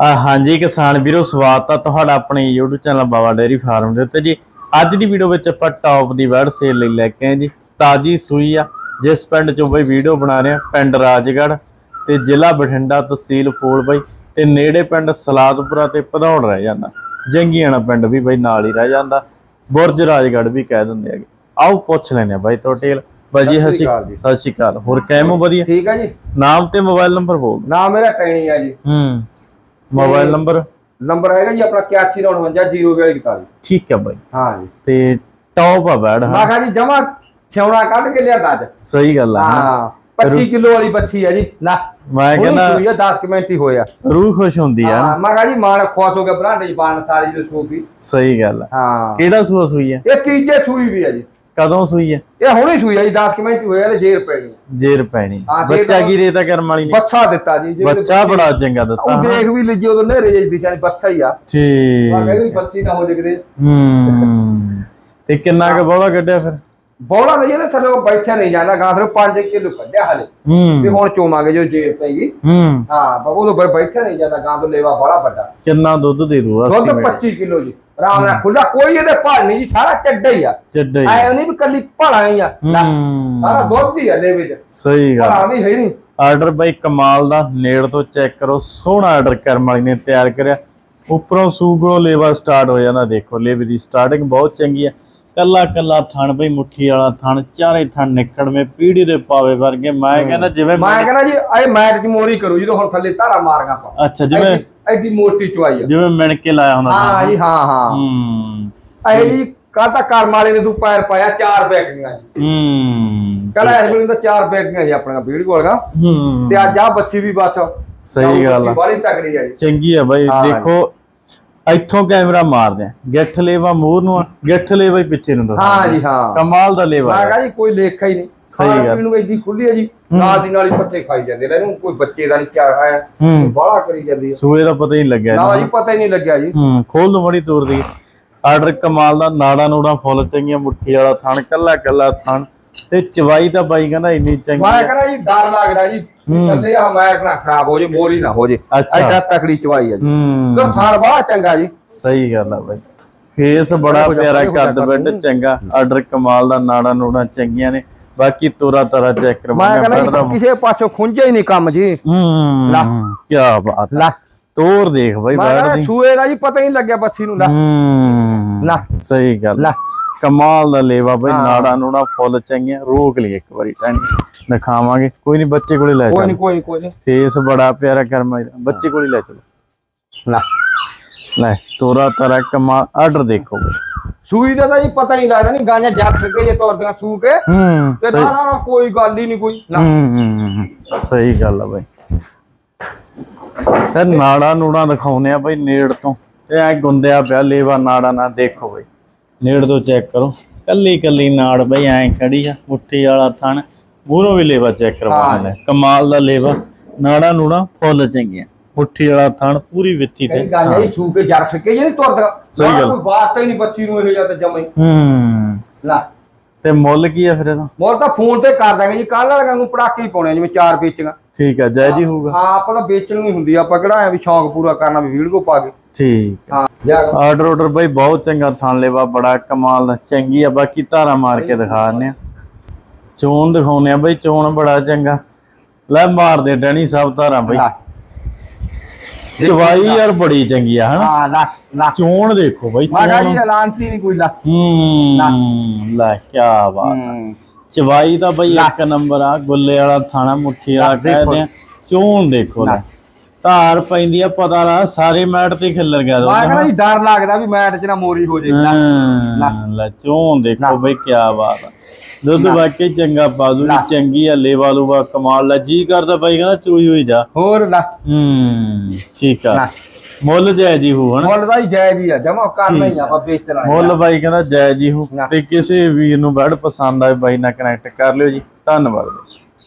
ਆ ਹਾਂਜੀ ਕਿਸਾਨ ਵੀਰੋ ਸਵਾਗਤ ਆ ਤੁਹਾਡਾ ਆਪਣੇ YouTube channel Baba dairy farm ਦੇ ਉੱਤੇ ਜੀ। ਅੱਜ ਦੀ ਵੀਡੀਓ ਵਿੱਚ ਆਪਾਂ ਟੌਪ ਦੀ ਵਰਡ ਸੇਲ ਲਈ ਲੈ ਕੇ ਆਏ ਜੀ। ਤਾਜੀ ਸੂਈ ਆ ਜਿਸ ਪਿੰਡ ਚੋਂ ਬਈ ਵੀਡੀਓ ਬਣਾ ਰਹੇ ਆ ਪਿੰਡ ਰਾਜਗੜ੍ਹ ਤੇ ਜ਼ਿਲ੍ਹਾ ਬਠਿੰਡਾ ਤਹਿਸੀਲ ਫੂਲ ਬਈ ਤੇ ਨੇੜੇ ਪਿੰਡ ਸਲਾਦਪੁਰਾ ਤੇ ਭਦੌੜ ਰਹਿ ਜਾਂਦਾ। ਜੰਗੀਆਣਾ ਪਿੰਡ ਵੀ ਬਈ ਨਾਲ ਹੀ ਰਹਿ ਜਾਂਦਾ। ਬੁਰਜ ਰਾਜਗੜ੍ਹ ਵੀ ਕਹਿ ਦਿੰਦੇ ਹੈਗੇ ਆਓ ਪੁੱਛ ਲੈਨੇ ਆ ਬਾਈ ਟੋਟੇਲ ਬਾਈ ਜੀ ਸਤਿ ਹਸੀ ਸ਼੍ਰੀ ਅਕਾਲ ਜੀ। ਸਤਿ ਸ਼੍ਰੀ ਅਕਾਲ। ਹੋਰ ਕੈਮੋ ਵਧੀਆ? ਠੀਕ ਹੈ ਜੀ। ਨਾਮ ਤੇ ਮੋਬਾਈਲ ਨੰਬਰ ਬੋਲ ਨਾਮ ਮੇਰਾ ਟੈਣੀ ਆ ਜੀ। ਹੂੰ। Mobile number? ਨੰਬਰ ਹੈਗਾ ਜੀ ਆਪਣਾ 8149 ਠੀਕ ਹੈ ਬਾਈ। ਹਾਂ ਜੀ। ਤੇ ਟੌਪ ਆ ਬੈਡ ਮੈਂ ਹਾਂ ਕਿਹਾ ਜੀ ਜਮਾ ਛੇਵਣਾ ਕੱਢ ਕੇ ਲਿਆ ਅੱਜ। ਸਹੀ ਗੱਲ ਆ ਹਾਂ। ਹਾਂ 25 ਕਿਲੋ ਵਾਲੀ ਬੱਚੀ ਹੈ ਜੀ। ਨਾ ਮੈਂ ਕਹਿੰਦਾ ਕਹਿੰਦਾ 10 ਕੁ ਮਿੰਟ ਹੀ ਹੋਇਆ। ਰੂਹ ਖੁਸ਼ ਹੁੰਦੀ ਆ। ਹਾਂ ਮੈਂ ਕਿਹਾ ਜੀ ਮਾਣ ਖੁਸ਼ ਹੋ ਗਿਆ ਬਰਾਂਡੇ ਚ ਪਾਣ ਸਾਰੀ ਜੋ ਸੂਪੀ ਸਹੀ ਗੱਲ ਆ। ਹਾਂ। ਕਿਹੜਾ ਸੂਆ ਸੂਈ ਹੈ ਇਹ ਤੀਜੇ ਸੂਈ ਵੀ ਹੈ ਜੀ। ਕਦੋਂ ਸੂਈ ਹੈ ਇਹ ਹੁਣੇ ਸੂਈ ਹੈ ਜੀ 10 ਕੁ ਮਿੰਟ ਹੋਇਆ ਤੇ ਜੇਰ ਪੈਣੀ ਜੇਰ ਪੈਣੀ। ਹਾਂ, ਜੇਰ ਬੱਚਾ ਤਾਂ- ਕੀ ਰੇਤਾ ਕਰਮ ਵਾਲੀ ਨੇ? ਬੱਚਾ ਦਿੱਤਾ ਜੀ ਜੇ ਬੱਚਾ ਬੜਾ ਚੰਗਾ ਦਿੱਤਾ ਉਹ ਦੇਖ ਵੀ ਲਈ ਉਦੋਂ ਨੇਰੇ ਜਿਹੀ ਦਿਸ਼ਾ ਨਹੀਂ ਬੱਚਾ ਹੀ ਆ। ਮੈਂ ਕਿਹਾ ਠੀਕ ਵੀ ਬੱਚੀ ਨਾ ਹੋ ਜਗਦੇ ਹੂੰ। ਤੇ ਕਿੰਨਾ ਕੁ ਬੋਲਾ ਕੱਢਿਆ ਫਿਰ? ਬੋਲਾ ਤਾਂ ਇਹਦੇ ਥੱਲੇ ਬੈਠਿਆ ਨਹੀਂ ਜਾਂਦਾ ਗਾਂ ਫਿਰ 5 ਕਿਲੋ ਕੱਢਿਆ ਹਲੇ। ਹੂੰ। ਹੁਣ ਚੋਵਾਂਗੇ ਜੋ ਜੇਰ ਪੈਗੀ ਹੂੰ। ਹਾਂ ਬਬੂ ਤੋਂ ਬੈਠਿਆ ਨਹੀਂ ਜਾਂਦਾ ਗਾਂ ਤੋਂ ਲੇਵਾ ਬੜਾ ਵੱਡਾ। ਕਿੰਨਾ ਦੁੱਧ ਦੇ ਦੂ ਦੁੱਧ estimate? 25 ਕਿਲੋ ਜੀ। ਆਰਾਮ ਨਾਲ ਖੁੱਲਾ ਕੋਈ ਇਹਦੇ ਭਾਲ ਨਹੀਂ ਜੀ ਸਾਰਾ ਚੱਡਾ ਹੀ ਆ। ਚੱਡਾ ਹੀ ਐ ਨਹੀਂ ਵੀ ਕੱਲੀ ਭਲਾ ਹੀ ਆ। ਸਾਰਾ ਦੁੱਧ ਹੀ ਆ ਲੇਵੇ ਚ ਸਹੀ ਗੱਲ। ਭਲਾ ਵੀ ਹੈ ਨਹੀਂ। ਆਰਡਰ ਬਾਈ ਕਮਾਲ ਦਾ ਨੇੜ ਤੋਂ ਚੈੱਕ ਕਰੋ ਸੋਹਣਾ ਆਰਡਰ ਕਰਮ ਵਾਲੀ ਨੇ ਤਿਆਰ ਕਰਿਆ। ਉੱਪਰੋਂ ਸੂਗਰੋ ਲੇਵਾ ਸਟਾਰਟ ਹੋ ਜਾਂਦਾ ਦੇਖੋ ਲੇਵੇ ਦੀ ਸਟਾਰਟਿੰਗ ਬਹੁਤ ਚੰਗੀ ਹੈ ਕੱਲਾ ਕੱਲਾ ਥਣ ਬਈ ਮੁੱਠੀ ਵਾਲਾ ਥਣ ਚਾਰੇ ਥਣ ਨਿਕੜਵੇਂ ਪੀੜੀ ਦੇ ਪਾਵੇ ਵਰਗੇ। ਮੈਂ ਕਹਿੰਦਾ ਜਿਵੇਂ ਮੈਂ ਕਹਿੰਦਾ ਜੀ ਇਹ ਮੈਟ ਚ ਮੋਰੀ ਕਰੂ ਜਦੋਂ ਹੁਣ ਥੱਲੇ ਧਾਰਾ ਮਾਰਗਾ ਪਾ ਅੱਛਾ ਜਿਵੇਂ ਐਡੀ- ਮੋਟੀ ਚੁਆਈ ਆ। ਜਿਵੇਂ ਮਿਣ ਕੇ ਲਾਇਆ ਹੁੰਦਾ ਹਾਂ ਜੀ ਹਾਂ ਹਾਂ। ਹੂੰ। ਇਹ ਜੀ ਕਾਹਦਾ ਕਰਮ ਵਾਲੇ ਨੇ ਤੂੰ ਪੈਰ ਪਾਇਆ ਚਾਰ ਬੈਗੀਆਂ ਜੀ। ਹੂੰ। ਕਹਿੰਦਾ ਇਸ ਵੇਲੇ ਤਾਂ ਚਾਰ ਬੈਗੀਆਂ ਜੀ ਆਪਣੀਆਂ ਵੀੜ ਕੋਲਗਾ ਹੂੰ। ਤੇ ਅੱਜ ਆ ਬੱਚੀ ਵੀ ਬਸ। ਸਹੀ ਗੱਲ ਆ। ਬੜੀ ਤਕੜੀ ਆ ਜੀ। ਚੰਗੀ ਆ ਬਾਈ। ਦੇਖੋ ਇੱਥੋਂ ਕੈਮਰਾ ਮਾਰਦੇ ਆ। ਗਿੱਠ ਲੇਵਾ ਮੂਰ ਨੂੰ ਆ, ਗਿੱਠ ਲੇਵਾ ਹੀ ਪਿੱਛੇ ਨੂੰ ਦਿਖਾਉਂਦੇ ਹਾਂ। ਜੀ ਹਾਂ। ਕਮਾਲ ਦਾ ਲੇਵਾ ਮੈਂ ਹੈ। ਕਹਾਂ ਜੀ ਕੋਈ ਲੇਖਾ ਹੀ ਨਹੀਂ। ਸਹੀ ਖਾਣ ਗੱਲ। ਪੀਣ ਨੂੰ ਐਡੀ ਖੁੱਲੀ ਹੈ ਜੀ ਨਾਲ ਦੀ ਨਾਲ ਹੀ ਪੱਤੇ ਖਾਈ ਜਾਂਦੇ ਨੇ। ਇਹਨੂੰ ਕੋਈ ਬੱਚੇ ਦਾ ਨਹੀਂ ਕਿਆ ਹੈ ਹੂੰ। ਬਾਹਲਾ ਕਰੀ ਜਾਂਦੀ ਹੈ। ਸੂਏ ਦਾ ਪਤਾ ਹੀ ਨਹੀਂ ਲੱਗਿਆ ਨਾ ਇਹਨੂੰ। ਜੀ ਪਤਾ ਹੀ ਨਹੀਂ ਲੱਗਿਆ ਜੀ। ਹੂੰ ਖੋਲ ਨੂੰ ਬੜੀ ਦੂਰ ਦੀ। ਆਰਡਰ ਕਮਾਲ ਦਾ ਨਾੜਾ ਨੂੜਾ ਫੁੱਲ ਚੰਗੀਆਂ ਮੁੱਠੀ ਵਾਲਾ ਥਣ ਕੱਲਾ ਕੱਲਾ ਥਣ। ਤੇ ਚਵਾਈ ਤਾਂ ਬਾਈ ਕਹਿੰਦਾ ਇੰਨੀ ਚੰਗੀ ਮੈਂ ਆ। ਕਹਿੰਦਾ ਜੀ ਡਰ ਲੱਗਦਾ ਜੀ। ਥੱਲੇ ਆ ਮੈਂ ਨਾ ਖਰਾਬ ਹੋ ਜੇ ਮੋਰੀ ਨਾ ਹੋ ਜੇ। ਅੱਛਾ। ਐਡਾ ਤਕੜੀ ਚਵਾਈ ਹੈ ਜੀ। ਹੂੰ। ਤਾਂ ਖਾਣ ਬੜਾ ਚੰਗਾ ਜੀ। ਸਹੀ ਗੱਲ ਆ ਬਾਈ। ਫੇਸ ਬੜਾ ਪਿਆਰਾ ਕੱਦ ਬੈੱਡ। ਚੰਗਾ। ਆਰਡਰ ਕਮਾਲ ਦਾ ਨਾੜਾ ਨੂੜਾ ਚੰਗੀਆਂ ਨੇ। ਬਾਕੀ ਤੋਰਾ ਤਰਾ ਚੈੱਕ ਮੈਂ ਕਰਵਾਉਣਾ ਕਹਿੰਦਾ ਜੀ ਕਿਸੇ ਪਾਸੋਂ ਖੁੰਝੇ ਹੀ ਨਹੀਂ ਕੰਮ ਜੀ। ਹੂੰ। ਲਾ। ਕੀ ਬਾਤ ਲੈ। ਤੋਰ ਦੇਖ ਬਾਈ ਮੈਂ ਬੈਠ ਕਹਿੰਦਾ ਦੀ। ਸੂਏ ਦਾ ਜੀ ਪਤਾ ਹੀ ਨਹੀਂ ਲੱਗਿਆ ਬੱਚੀ ਨੂੰ ਲੈ। ਹੂੰ। ਲਾ। ਸਹੀ ਗੱਲ ਲੈ। ਕਮਾਲ ਦਾ ਲੇਵਾ ਬਈ। ਨਾੜਾ ਨੂੜਾ ਫੁੱਲ ਚੰਗੀਆਂ ਰੋਕ ਲਈ ਇੱਕ ਵਾਰੀ ਟਾਣੀ ਦਿਖਾਵਾਂਗੇ। ਕੋਈ ਨਹੀਂ ਬੱਚੇ ਕੋਲੇ ਲੈ ਕੋਈ ਨਹੀਂ ਫੇਸ ਬੜਾ ਪਿਆਰਾ ਕਰਮਾ ਬੱਚੇ ਕੋਲੇ ਲੈ ਚਲੋ। ਲੈ। ਲੈ ਤੋਰਾ ਤਰਾ ਕਮਾ ਆਰਡਰ ਦੇਖੋ। ਸੂਈ ਦਾ ਤਾਂ ਜੀ ਪਤਾ ਹੀ ਨਹੀਂ ਲੱਗਦਾ ਨਹੀਂ ਗਾਂਆਂ ਜੱਟ ਕੇ ਜੇ ਤੋਰਦੀਆਂ ਸੂ ਕੇ ਤੇ ਨਾ ਕੋਈ ਗੱਲ ਹੀ ਨਹੀਂ ਕੋਈ। ਨਾ ਸਹੀ ਗੱਲ ਆ ਬਈ। ਤੇ ਨਾੜਾ ਨੂੜਾ ਦਿਖਾਉਨੇ ਆ ਬਈ ਨੇੜ ਤੋਂ। ਐ ਗੁੰਦਿਆ ਪਿਆ ਲੇਵਾ ਨਾੜਾ ਨਾ ਦੇਖੋ ਬਈ। ਨੇੜ ਤੋਂ ਚੈੱਕ ਕਰੋ। ਕੱਲੀ ਕੱਲੀ ਨਾੜ ਬਈ ਐ ਖੜੀ ਆ ਮੁੱਠੀ ਵਾਲਾ ਥਣ। ਮੂਹਰੋਂ ਵੀ ਲੇਵਾ ਚੈੱਕ ਕਰਵਾਉਣਾ ਲੈ ਕਮਾਲ ਦਾ ਲੇਵਾ। ਨਾੜਾ ਨੂੜਾ ਫੁੱਲ ਚੰਗੀਆਂ। ਮੁੱਠੀ ਵਾਲਾ ਥਣ ਪੂਰੀ ਵਿੱਥੀ ਤੇ। ਕਈ ਹੀ ਕੇ ਤੁਰਦਾ। ਸਹੀ ਗੱਲ। ਕੋਈ ਵਾਸਤਾ ਹੀ ਨਹੀਂ ਬੱਚੀ ਨੂੰ ਇਹ ਜਾਂ ਤਾਂ ਜਮਾ ਹੀ। ਹੂੰ। ਲੈ। ਤੇ ਮੁੱਲ ਕੀ ਆ ਫਿਰ ਇਹਦਾ? ਮੋਰ ਤਾਂ ਫੋਨ ਤੇ ਕਰ ਦਾਂਗੇ ਜੀ। ਕੱਲ ਵਾਲਿਆਂ ਨੂੰ ਪੜਾਕੇ ਹੀ ਪਾਉਣੇ ਆ, ਜਿਵੇਂ ਚਾਰ ਵੇਚੀਆਂ। ਠੀਕ ਆ ਜੈ ਜੀ ਹੋਊਗਾ। ਹਾਂ ਆਪਾਂ ਤਾਂ ਵੇਚਣ ਨੂੰ ਹੀ ਹੁੰਦੀ ਆ, ਆਪਾਂ ਕਿਹੜਾ ਐ ਵੀ ਸ਼ੌਂਕ ਪੂਰਾ ਕਰਨਾ ਵੀ ਵੀਡੀਓ ਪਾ ਕੇ। ਠੀਕ ਹਾਂ। ਆਰਡਰ ਆਰਡਰ ਬਈ ਬਹੁਤ ਚੰਗਾ ਥਣ ਲੇਵਾ ਬੜਾ ਕਮਾਲ ਦਾ ਚੰਗੀ ਆ ਬਾਕੀ ਧਾਰਾ ਮਾਰ ਕੇ ਦਿਖਾ ਦਿੰਦੇ ਆ। ਚੋਣ ਦਿਖਾਉਨੇ ਆ ਬਈ ਚੋਣ ਬੜਾ ਚੰਗਾ। ਲੈ ਮਾਰ ਦੇ ਡੈਣੀ ਸਭ ਧਾਰਾ ਬਈ। ਚਵਾਈ ਯਾਰ ਬੜੀ ਚੰਗੀ ਆ ਹਨਾ? ਹਾਂ ਲਾ ਲਾ। ਚੋਣ ਦੇਖੋ ਬਈ ਮੈਂ ਕਿਹਾ ਜੀ ਚੋਣ ਐਲਾਨਤੀ ਨਹੀਂ ਕੋਈ ਲਾ। ਹੂੰ ਲੈ। ਕੀ ਬਾਤ। ਚਵਾਈ ਤਾਂ ਬਈ ਇੱਕ ਨੰਬਰ ਆ ਗੁੱਲੇ ਵਾਲਾ ਥਾਣਾ ਮੁੱਠੀ ਵਾਲਾ ਦੇਖੋ। ਕਹਿੰਦੇ ਆ। ਚੋਣ ਦੇਖੋ ਲੈ। ਧਾਰ ਪੈਂਦੀ ਆ ਪਤਾ ਲਾ ਸਾਰੇ ਮੈਟ ਤੇ ਖਿੱਲਰ ਗਿਆ ਮੈਂ ਕਹਿੰਦਾ ਜੀ ਡਰ ਲੱਗਦਾ ਵੀ ਮੈਟ 'ਚ ਨਾ ਮੋਰੀ ਹੋ ਜੇ। ਲੈ। ਹਾਂ, ਲੈ ਚੋਣ ਦੇਖੋ ਬਈ ਕੀ ਬਾਤ ਆ। ਦੁੱਧ ਵਾਕਈ ਚੰਗਾ ਲੈ। ਚੰਗੀ ਆ ਲੇਵਾ ਲੂਵਾ ਕਮਾਲ ਲੈ ਜੀ ਕਰਦਾ ਬਾਈ ਕਹਿੰਦਾ ਚੋਈ ਹੋਈ ਜਾ। ਹੋਰ ਲਾ ਹੂੰ ਠੀਕ ਆ। ਮੁੱਲ ਜੈ ਜੀ ਹੋ ਹਨਾ? ਮੁੱਲ ਦਾ ਹੀ ਜਾਇਜ਼ ਹੀ ਆ ਜਮਾ ਕਰਨਾ ਹੀ ਆ ਆਪਾਂ ਵੇਚਣ ਮੁੱਲ ਬਾਈ ਕਹਿੰਦਾ ਜੈ ਜੀ ਹੋ। ਤੇ ਕਿਸੇ ਵੀਰ ਨੂੰ ਬੈਡ ਪਸੰਦ ਆਏ ਬਾਈ ਨਾਲ ਕਨੈਕਟ ਕਰ ਲਿਓ ਜੀ। ਧੰਨਵਾਦ।